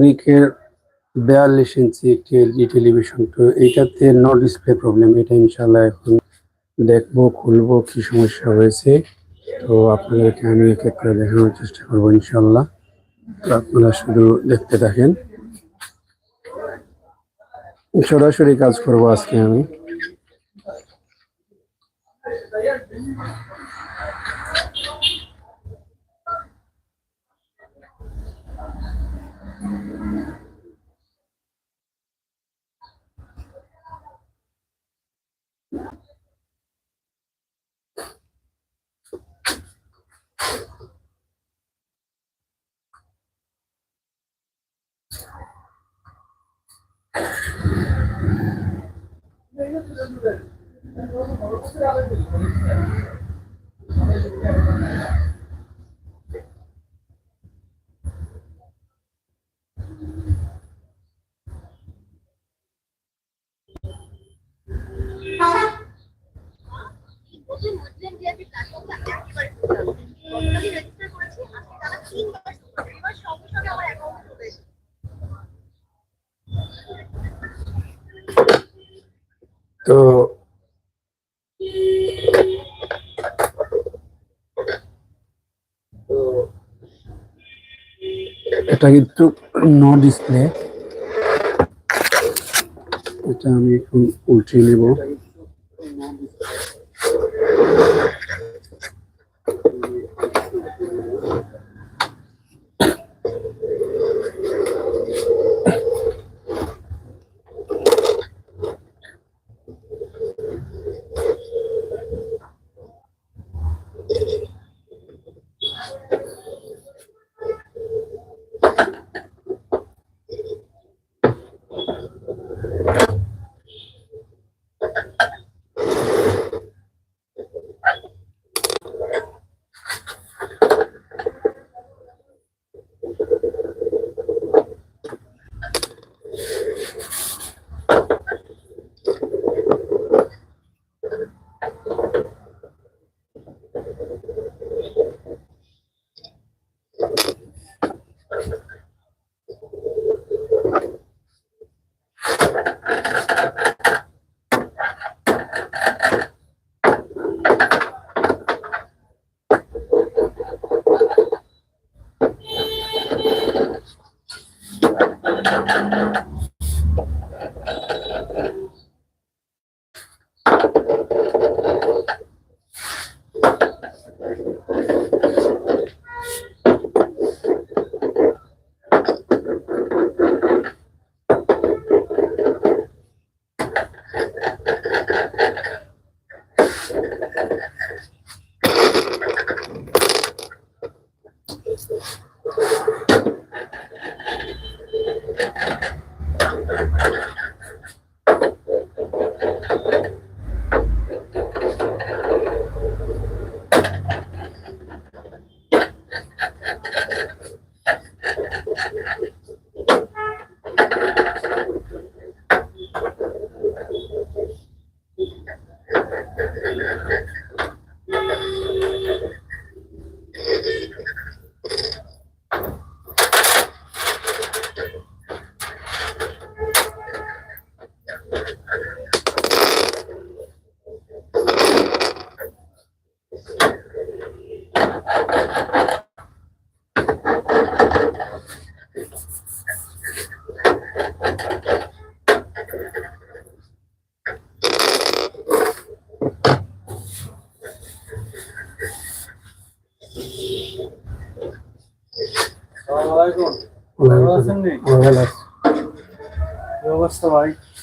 নিকের বিয়াল্লিশ ইঞ্চি একটি LG television তো এইটাতে নো ডিসপ্লে প্রবলেম এটা ইনশাল্লাহ এখন দেখব, খুলবো কি সমস্যা হয়েছে। তো আপনাদেরকে আমি এক এক করে দেখানোর চেষ্টা করব ইনশাল্লাহ তো আপনারা শুধু দেখতে থাকেন। সরাসরি কাজ করব আজকে আমি। 私たちは。এটা কিন্তু নো ডিসপ্লে এটা আমি এখন উল্টে নেব।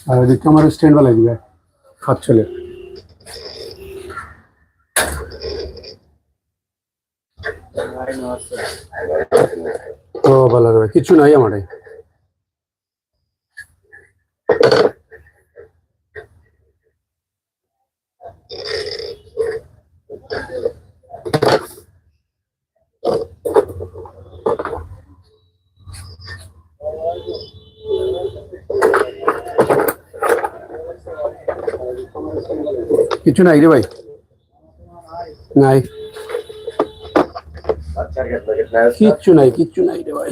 আর ওদিকে আমার স্ট্যান্ড বালা দিবে হাত চলে ভাই নমস্কার ও ভালো হবে কিছু নাই আমার কিছু নাই রে ভাই। নাই। কিচ্ছু নাই কিচ্ছু নাই রে ভাই।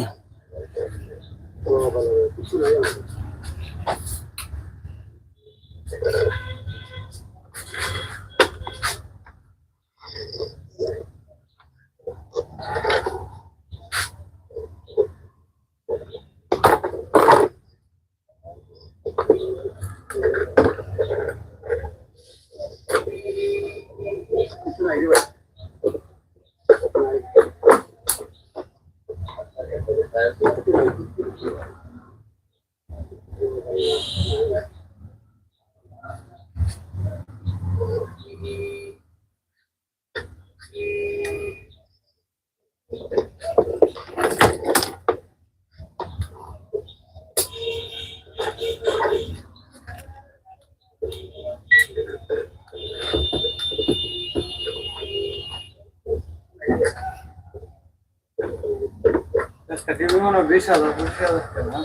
আজকে টিভি মনে হয় বিশ হাজার পঁচিশ হাজার টাকা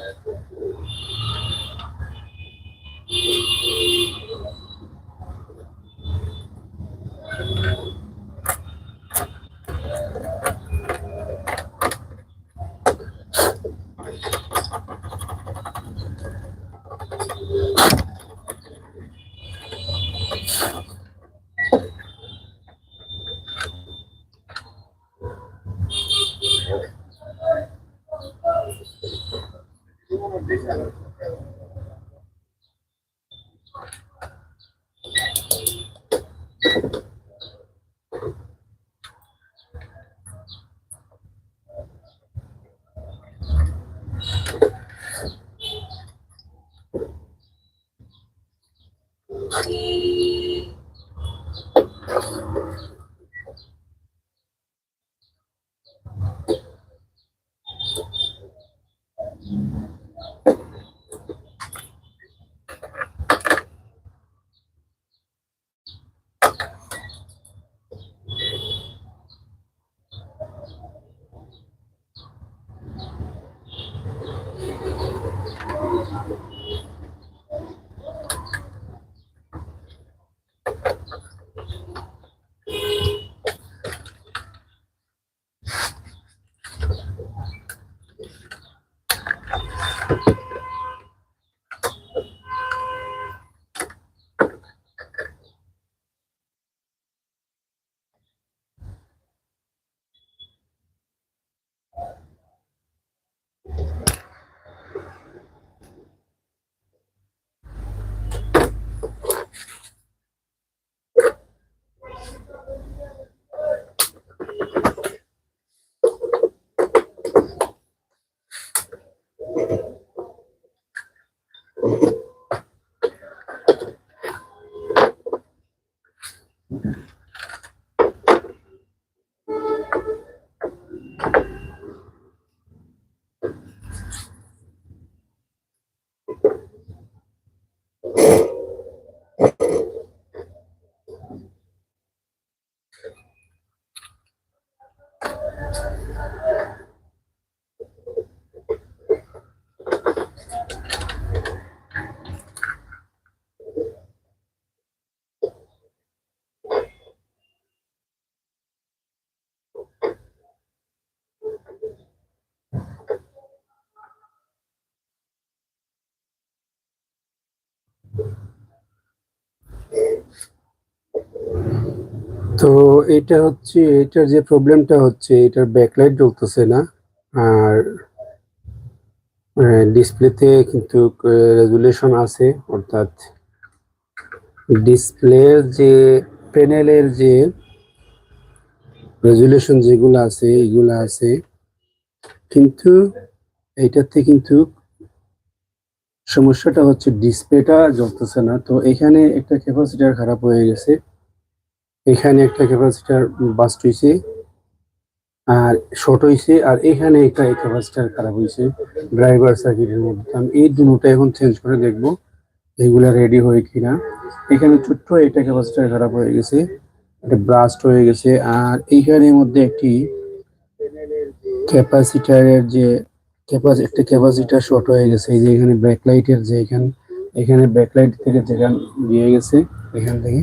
এটা হচ্ছে, এটার যে প্রবলেমটা হচ্ছে, এটার ব্যাকলাইট জ্বলতেছে না। আর ডিসপ্লেতে কিন্তু রেজুলেশন আছে, অর্থাৎ ডিসপ্লের যে প্যানেলের যে রেজুলেশন যেগুলো আছে, এগুলো আছে। কিন্তু এইটাতে কিন্তু সমস্যাটা হচ্ছে ডিসপ্লেটা জ্বলতেছে না। তো এখানে একটা ক্যাপাসিটার খারাপ হয়ে গেছে। এখানে একটা ক্যাপাসিটার বাস্ট হয়েছে আর শর্ট হয়েছে আর এখানে একটা ক্যাপাসিটার খারাপ হয়েছে ড্রাইভার সার্কিটের মধ্যে। আমি এই দুটো এখন চেঞ্জ করে দেখব এগুলা রেডি হয় কিনা। এখানে ছোট্ট একটা ক্যাপাসিটার খারাপ হয়ে গেছে, এটা ব্রাস্ট হয়ে গেছে আর এইখানের মধ্যে একটি ক্যাপাসিটারের যে ক্যাপাসি একটা ক্যাপাসিটার শর্ট হয়ে গেছে। এই যে এখানে ব্যাকলাইটের যে এখানে এখানে ব্যাকলাইট থেকে যেখান দিয়ে গেছে, এখান থেকে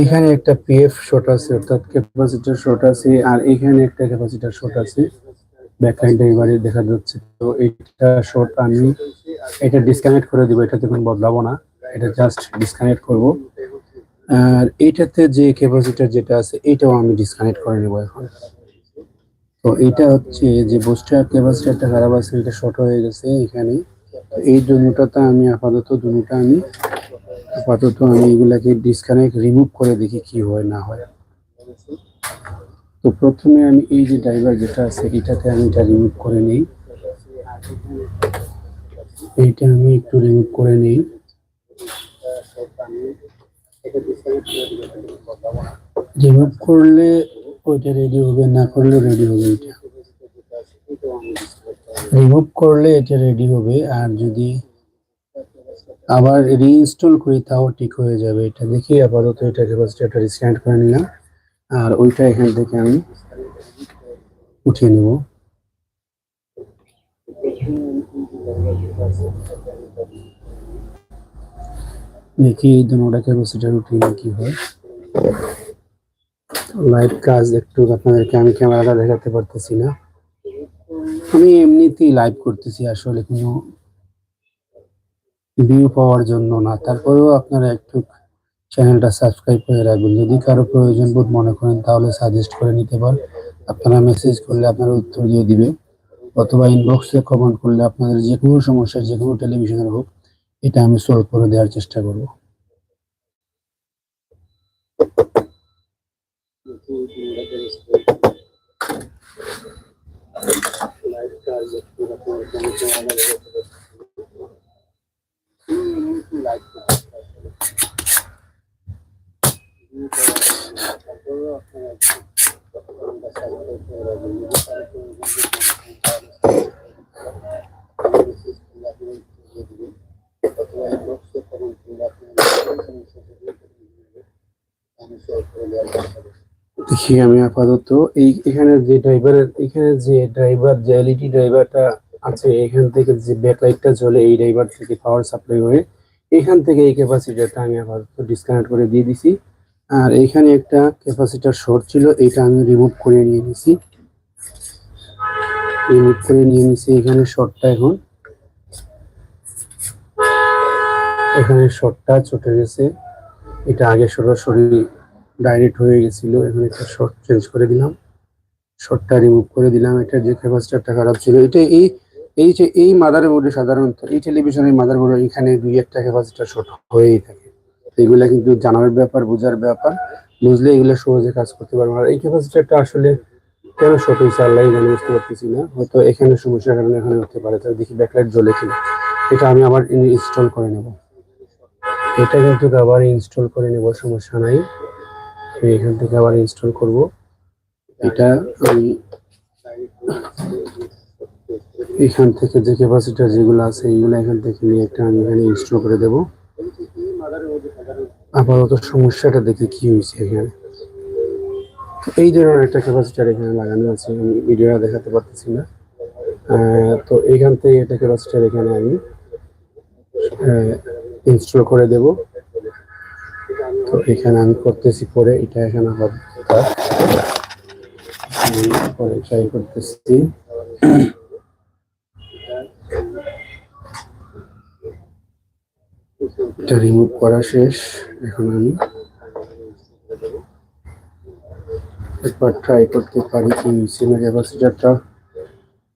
এখানে একটা পিএফ শর্ট আছে, অর্থাৎ ক্যাপাসিটার শর্ট আছে, আর এখানে একটা ক্যাপাসিটার শর্ট আছে। ব্যাকলাইনটা এবারে দেখা যাচ্ছে, তো এটা শর্ট আমি এটা ডিসকানেক্ট করে দিব, এটাতে কোনো বদলাবো না, এটা জাস্ট ডিসকানেক্ট করব। আর এইটাতে যে ক্যাপাসিটার যেটা আছে, এটাও আমি ডিসকানেক্ট করে নেব এখন। তো এটা হচ্ছে যে বুস্টার ক্যাপাসিটারটা খারাপ আছে, এটা শর্ট হয়ে গেছে এখানে। এই দুটোটা আমি আপাতত, দুটোটা আমি আপাতত আমি এগুলাকে ডিসকানেক্ট রিমুভ করে দেখি কি হয়, না হয়। তো প্রথমে আমি এই যে ড্রাইভার যেটা আছে, এটাতে আমি এটা রিমুভ করে নিই। এইটা আমি একটু রিমুভ করে নিই। রিমুভ করলে ওইটা রেডি হবে, না করলে রেডি হবে এটা। রিমুভ করলে এটা রেডি হবে, আর যদি আবার রিইনস্টল করি, তাও ঠিক হয়ে যাবে। এটা দেখি আপাতত এটা ক্যাপাসিটারটা রিস্ট্যান্ড করে নিলাম। আর ওইটা এখান থেকে আমি উঠিয়ে নেব। দেখি এই দুটা ক্যাপাসিটার উঠিয়ে কি হয়। লাইভ কাজ একটু আপনাদেরকে, আমি ক্যামেরাটা দেখাতে পারতেছি না। আমি এমনিতেই লাইভ করতেছি, আসলে কোনো ভিউ পাওয়ার জন্য না। তারপরেও আপনারা একটু চ্যানেলটা সাবস্ক্রাইব করে রাখবেন। যদি কারও প্রয়োজন বোধ মনে করেন, তাহলে সাজেস্ট করে নিতে পারেন। আপনারা মেসেজ করলে আপনারা উত্তর দিয়ে দিবে। অথবা ইনবক্সে কমেন্ট করলে আপনাদের যে কোনো সমস্যা যে কোনো টেলিভিশনের হোক, এটা আমি সলভ করে দেওয়ার চেষ্টা করব। দেখি আমি আপাতত এই এখানে যে ড্রাইভারের এখানে যে ড্রাইভার যে এলইডি ড্রাইভারটা আছে, এখান থেকে যে ব্যাকলাইটটা জ্বলে এই ড্রাইভার থেকে পাওয়ার সাপ্লাই হয়ে এখান থেকে এই ক্যাপাসিটারটা আমি আপাতত ডিসকানেক্ট করে দিয়ে দিছি। আর এইখানে একটা ক্যাপাসিটার শর্ট ছিল, এইটা আমি রিমুভ করে নিয়ে নিছি। রিমুভ করে নিয়ে নিছি এখানে শর্টটা এখন। এখানে শর্টটা চটে গেছে। এটা আগে সরাসরি ডাইরেক্ট হয়ে গেছিল। এখন একটা শর্ট চেঞ্জ করে দিলাম। শর্টটা রিমুভ করে দিলাম। এটা যে ক্যাপাসিটারটা খারাপ ছিল, এটা এই এই যে এই মাদার বোর্ডে সাধারণত, এই টেলিভিশনের মাদার বোর্ডে এখানে দুই একটা ক্যাপাসিটার শর্ট হয়েই থাকে। এগুলা কিন্তু জানার ব্যাপার, বোঝার ব্যাপার। বুঝলে এগুলো সহজে কাজ করতে পারব আর এই ক্যাপাসিটারটা আসলে কেন শর্ট হয়েছে আল্লাহ বুঝতে পারতেছি না। হয়তো এখানে সমস্যার কারণে এখানে হতে পারে তাহলে দেখি ব্যাকলাইট জ্বলে কিনা। এটা আমি আবার ইনস্টল করে নেব। এটা কিন্তু আবার ইনস্টল করে নেব, সমস্যা নাই। আমি এখান থেকে আবার ইনস্টল করব। এটা আমি এখান থেকে যে ক্যাপাসিটার যেগুলো আছে এইগুলো এখান থেকে নিয়ে একটা আমি এখানে ইনস্টল করে দেব। আপাতত সমস্যাটা দেখে কি হয়েছে এখানে? এই ধরনের একটা ক্যাপাসিটার এখানে লাগানো আছে, আমি ভিডিওটা দেখাতে পারতেছি না। তো এখান থেকে একটা ক্যাপাসিটার এখানে আমি ইনস্টল করে দেব। তো এখানে আমি করতেছি পরে, এটা এখানে ট্রাই করতেছি। এটা রিমুভ করা শেষ, এখন আমি একবার ট্রাই করতে পারি কি সিমের ক্যাপাসিটারটা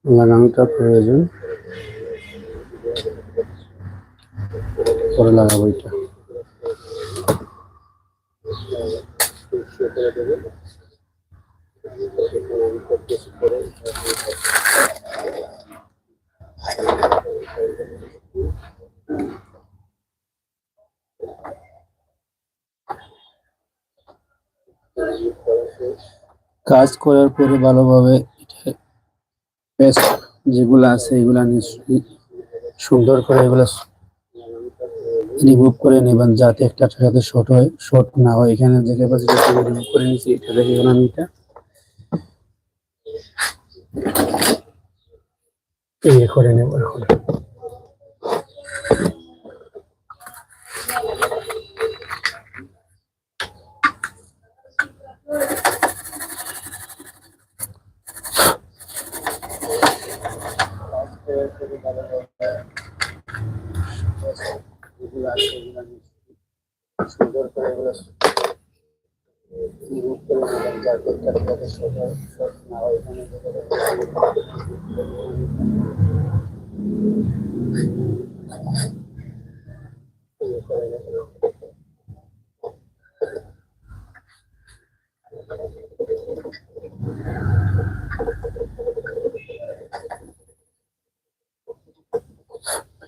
লাগানোটা প্রয়োজন। পরে লাগাবো এটা। কাজ করার পরে ভালোভাবে পেস্ট যেগুলো আছে, এগুলা সুন্দর করে এগুলো রিমুভ করে নেবেন যাতে একটা সাথে শর্ট হয় শর্ট না হয়। এখানে যে ক্যাপাসিটি রিমুভ করে নিয়েছি। এটা দেখে গেলাম এটা। করে নেব এখন। সুন্দর করে এগুলো remove করে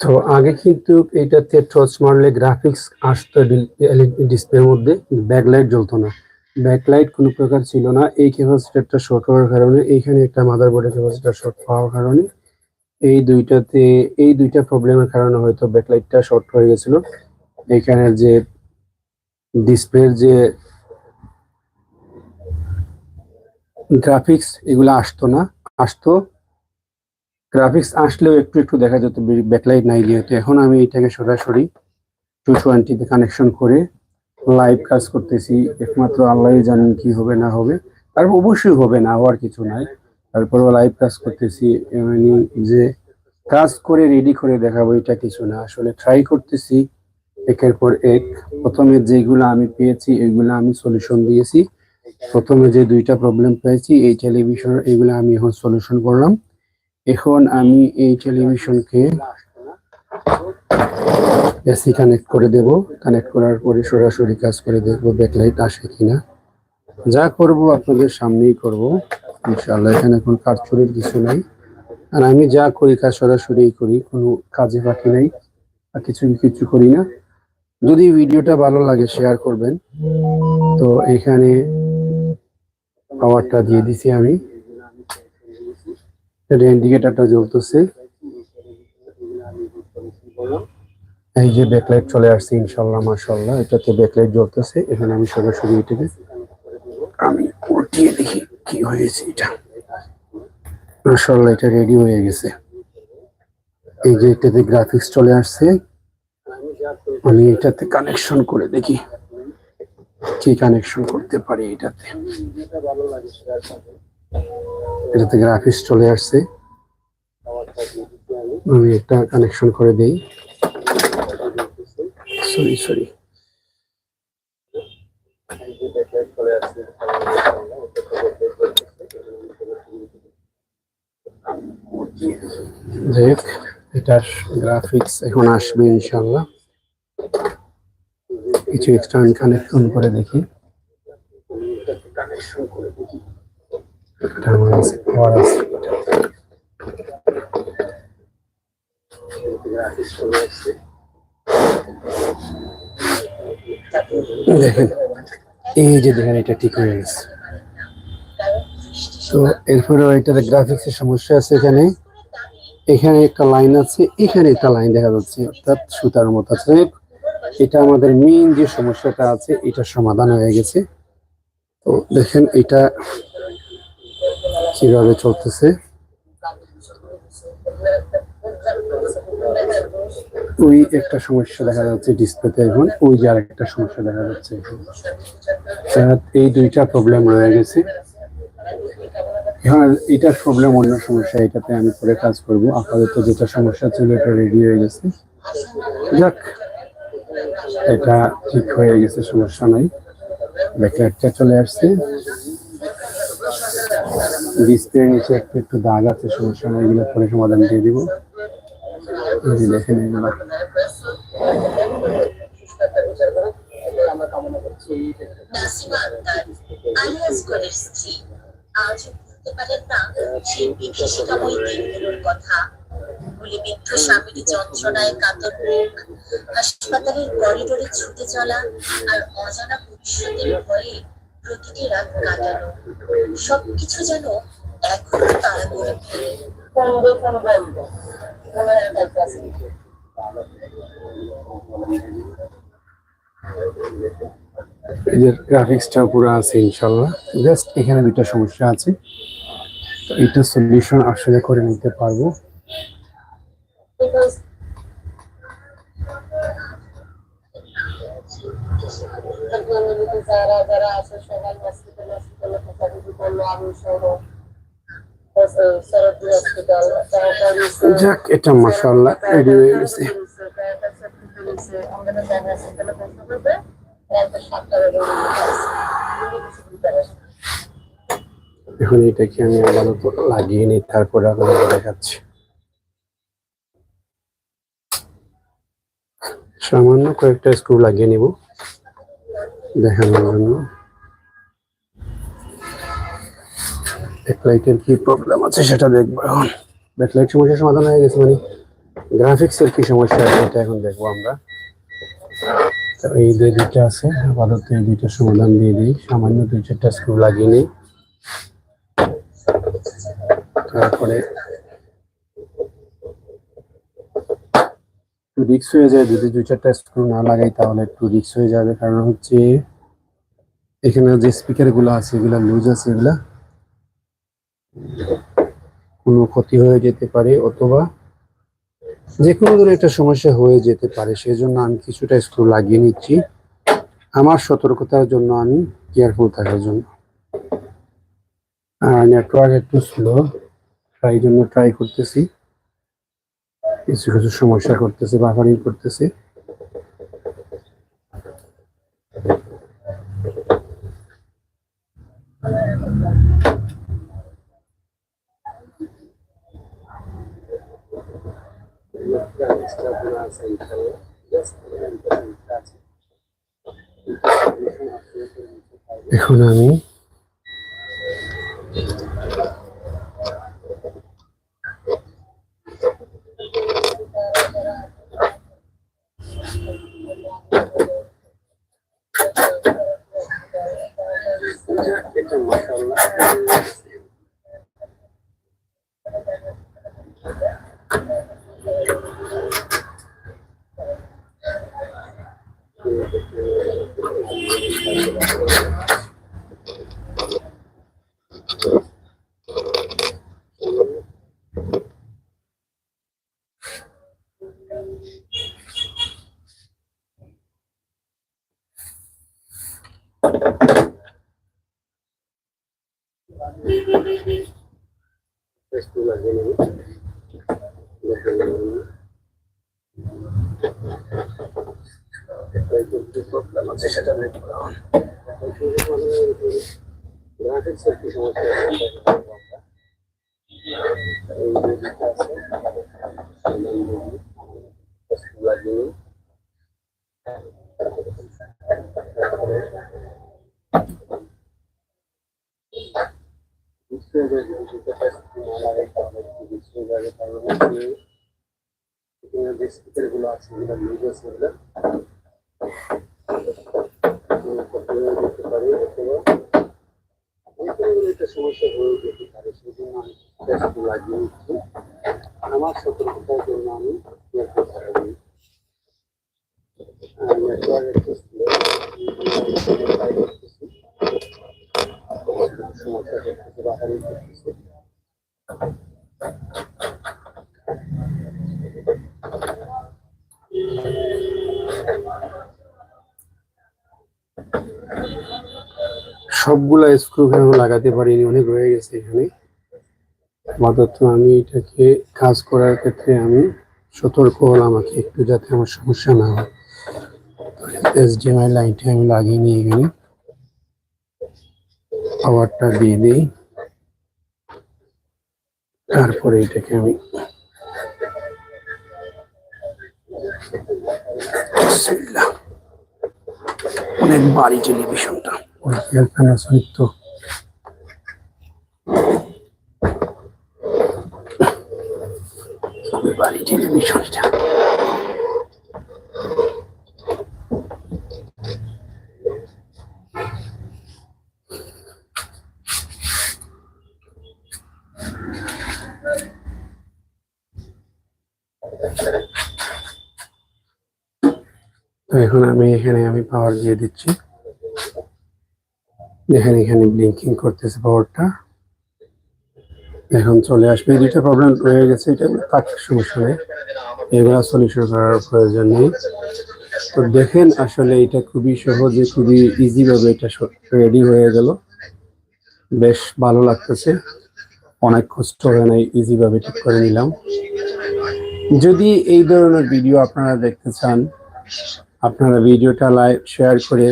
তো আগে কিন্তু এটাতে টর্চ মারলে গ্রাফিক্স আসতো ডিসপ্লের মধ্যে ব্যাকলাইট জ্বলতো না। ব্যাকলাইট কোনো প্রকার ছিল না। এই ক্যাপাসিটারটা শর্ট হওয়ার কারণে, এইখানে একটা মাদারবোর্ডের ক্যাপাসিটার শর্ট হওয়ার কারণে এই দুইটাতে, এই দুইটা প্রবলেমের কারণে হয়তো ব্যাকলাইটটা শর্ট হয়ে গেছিল। এইখানের যে ডিসপ্লের যে গ্রাফিক্স, এগুলো আসতো না। আসতো গ্রাফিক্স আসলেও একটু একটু দেখা যেত ব্যাকলাইট নাই যেহেতু। এখন আমি এটাকে সরাসরি টু টোয়েন্টিতে কানেকশন করে লাইভ কাজ করতেছি। একমাত্র আল্লাহই জানেন কি হবে, না হবে। তারপর অবশ্যই হবে না, হওয়ার কিছু নাই। তারপরেও লাইভ কাজ করতেছি। এমনি যে কাজ করে রেডি করে দেখাবো, এটা কিছু না। আসলে ট্রাই করতেছি একের পর এক। প্রথমে যেগুলো আমি পেয়েছি, এগুলো আমি সলিউশন দিয়েছি। প্রথমে যে দুইটা প্রবলেম পেয়েছি, এই টেলিভিশন এগুলো আমি এখন সলিউশন করলাম। এখন আমি এই টেলিভিশনকে এসি কানেক্ট করে দেব। কানেক্ট করার পরে সরাসরি কাজ করে দেখব ব্যাকলাইট আসে কিনা। যা করব আপনাদের সামনেই করব। ইনশাআল্লাহ, এখানে কোনো কাজ চুরির কিছু নাই। আর আমি যা করি কাজ সরাসরি করি, কোনো কাজে বাকি নাই, আর কিছু কিছু করি না। যদি ভিডিওটা ভালো লাগে, শেয়ার করবেন। তো এখানে পাওয়ারটা দিয়ে দিছি আমি। ইন্ডিকেটারটা জ্বলতেছে। এই যে ব্যাকলাইট চলে আসছে, ইনশাল্লাহ, মাশাল্লাহ, এটাতে ব্যাকলাইট জ্বলতেছে। এখানে আমি সরাসরি এটাকে আমি উল্টিয়ে দেখি কি হয়েছে এটা। মাশাল্লাহ, এটা রেডি হয়ে গেছে। এই যে এটাতে গ্রাফিক্স চলে আসছে। আমি এটাতে কানেকশন করে দেখি কি কানেকশন করতে পারি এটাতে। এটাতে গ্রাফিক্স চলে আসছে। আমি একটা কানেকশন করে দেই। সরি সরি দেখ, এটার গ্রাফিক্স এখন আসবে ইনশাল্লাহ কিছু এক্সট্রা কানেকশন করে দেখি কানেকশন করে দেখি। এটা কাছে পাওয়ার দেখেন, এই যে দেখেন, এটা ঠিক হয়ে গেছে। তো এরপরেও এটাতে গ্রাফিক্সের সমস্যা আছে এখানে। এখানে একটা লাইন আছে, এখানে একটা লাইন দেখা যাচ্ছে, অর্থাৎ সুতার মতো আছে। এটা আমাদের মেইন যে সমস্যাটা আছে, এটা সমাধান হয়ে গেছে। তো দেখেন, এটা কীভাবে চলতেছে? ওই একটা সমস্যা দেখা যাচ্ছে ডিসপ্লেতে এখন। ওই যে আরেকটা সমস্যা দেখা যাচ্ছে এই দুইটা প্রবলেম রয়ে গেছে। হ্যাঁ এটার প্রবলেম অন্য সমস্যা, এটাতে আমি পরে কাজ করব। আপাতত যেটা সমস্যা ছিল, এটা রেডি হয়ে গেছে। যাক, এটা ঠিক হয়ে গেছে, সমস্যা নাই। ব্যাকলাইটটা চলে আসছে। ডিসপ্লে নিচে একটু একটু দাগ আছে, সমস্যা নাই, এগুলো পরে সমাধান দিয়ে দিব। দেখেন এগুলো পারেন না কথা যন্ত্রণায় হাসপাতালের করিডোরে ছুটে চলা আর অজানা ভবিষ্যতের ভয়ে প্রতিটি রাত কাটানো। সবকিছু যেন এখনও তারা করে ফেলে। এদের গ্রাফিক্সটা পুরো আছে ইনশাল্লাহ। জাস্ট এখানে দুইটা সমস্যা আছে। তো এটা সলিউশন আসলে করে নিতে পারব। যারা যারা আছে সবাই হসপিটাল হসপিটালে মোটামুটি করল আমি সহ সরদি হসপিটাল যাক এটা মাশাআল্লাহ হয়ে গেছে। আমাদের হসপিটালে এখন এটাকে আমি আপাতত লাগিয়ে নিই তারপরে আপনাদের দেখাচ্ছি। সামান্য কয়েকটা স্ক্রু লাগিয়ে নিব। দেখানোর জন্য। ব্যাকলাইটের কি প্রবলেম আছে সেটা দেখব এখন। ব্যাকলাইট সমস্যার সমাধান হয়ে গেছে মানে গ্রাফিক্সের কি সমস্যা আছে এটা এখন দেখব আমরা। এই যে দুইটা আছে, আপাতত এই দুইটার সমাধান দিয়ে দিই। সামান্য দুই চারটা স্ক্রু লাগিয়ে নিই। তারপরে রিক্স হয়ে যায়, যদি দুই চারটা স্ক্রু না লাগাই তাহলে একটু রিক্স হয়ে যাবে। কারণ হচ্ছে এখানে যে স্পিকারগুলো আছে, এগুলা লুজ আছে, এগুলা কোনো ক্ষতি হয়ে যেতে পারে অথবা যে কোনো ধরনের একটা সমস্যা হয়ে যেতে পারে। সেজন্য আমি কিছুটা স্ক্রু লাগিয়ে নিচ্ছি। আমার সতর্কতার জন্য আমি কেয়ারফুল থাকার জন্য। আর নেটওয়ার্ক একটু স্লো তাই জন্য ট্রাই করতেছি। কিছু কিছু সমস্যা করতেছে বাফারিং করতেছে এখন আমি একটু লাগিয়ে নেব প্রবলেম আছে সেটা দেখব গ্রাফিক্স এর কি সমস্যা আছে সেটা দেখব আমরা। এই যে যেটা আছে, একটু লাগিয়ে নিই। বুঝতে হবে যে যেটা একটু না লাগাই তাহলে একটু বুঝতে যাবে কারণ হচ্ছে এখানে যে স্পিকারগুলো আছে এগুলো লুজ আছে এগুলো দেখতে পারি অথবা যে কোনো কোনো একটা সমস্যা হয়ে যেতে পারে সেই জন্য আমি একটু লাগিয়ে নিচ্ছি আমার সতর্কতার জন্য আমি এয়ারপোর্ট চালাবি নেটওয়ার্ক একটু slow। try করতেছি। সমস্যা করতেছে বাহারি করতেছে সবগুলা স্ক্রু কেন লাগাতে পারিনি অনেক রয়ে গেছে এখানে। আপাতত আমি এটাকে কাজ করার ক্ষেত্রে আমি সতর্ক হলাম আমাকে একটু যাতে আমার সমস্যা না হয়। এসডিএমআই লাইনটা আমি লাগিয়ে নিয়ে এখানে। পাওয়ারটা দিয়ে দিই। তারপরে এটাকে আমি। অনেক ভারী টেলিভিশনটা এয়ার প্যানাসনিক এখন আমি এখানে আমি পাওয়ার দিয়ে দিচ্ছি। দেখেন এখানে ব্লিঙ্কিং করতেছে পাওয়ারটা এখন চলে আসবে। দুইটা প্রবলেম রয়ে গেছে, এটা তাত্ত্বিক সমস্যা নেই। এগুলো সলিউশন করার প্রয়োজন নেই। তো দেখেন আসলে এটা খুবই সহজে, খুবই ইজি ভাবে এটা রেডি হয়ে গেল। বেশ ভালো লাগতেছে। অনেক কষ্ট হয় নাই ইজি ভাবে ঠিক করে নিলাম। যদি এই ধরনের ভিডিও আপনারা দেখতে চান, আপনারা ভিডিওটা লাইক শেয়ার করে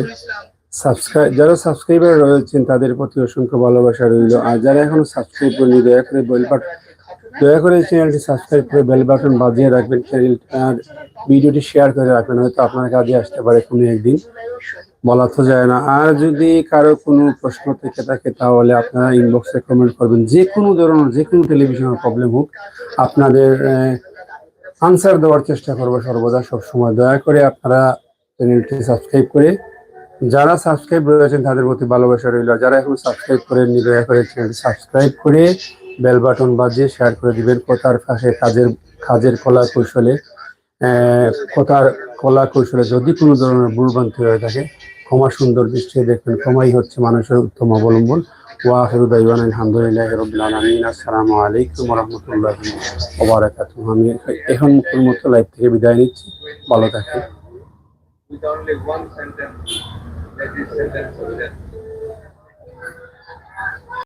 সাবস্ক্রাইব যারা সাবস্ক্রাইবার রয়েছেন, তাদের প্রতি অসংখ্য ভালোবাসা রইল। আর যারা এখনও সাবস্ক্রাইব করেনি দয়া করে বেল বাটন দয়া করে চ্যানেলটি সাবস্ক্রাইব করে বেল বাটন বাজিয়ে রাখবেন। চ্যানেল আর ভিডিওটি শেয়ার করে রাখবেন, হয়তো আপনার কাজে আসতে পারে কোনো একদিন। বলা তো যায় না। আর যদি কারও কোনো প্রশ্ন থেকে থাকে, তাহলে আপনারা ইনবক্সে কমেন্ট করবেন। যে কোনো ধরনের, যে কোনো টেলিভিশনের প্রবলেম হোক, আপনাদের আনসার দেওয়ার চেষ্টা করব সর্বদা সবসময়। দয়া করে আপনারা চ্যানেলটি সাবস্ক্রাইব করে যারা সাবস্ক্রাইব রয়েছেন তাদের প্রতি ভালোবাসা রইল। যারা এখন সাবস্ক্রাইব করেননি, দয়া করে চ্যানেলটি সাবস্ক্রাইব করে বেল বাটন বাজিয়ে শেয়ার করে দিবেন। কথার ফাঁসে কাজের কাজের কলা কৌশলে কথার কলা কৌশলে যদি কোনো ধরনের ভুলভ্রান্তি হয়ে থাকে, ক্ষমা সুন্দর দৃষ্টিতে দেখবেন। ক্ষমাই হচ্ছে মানুষের উত্তম অবলম্বন। ওয়াহিরু দাইওয়ান, আলহামদুলিল্লাহ রবিল আলমিন, আসসালামু আলাইকুম রহমতুল্লাহ ওবরাকাতুহ আমি এখন মতো লাইভ থেকে বিদায় নিচ্ছি। ভালো থাকেন।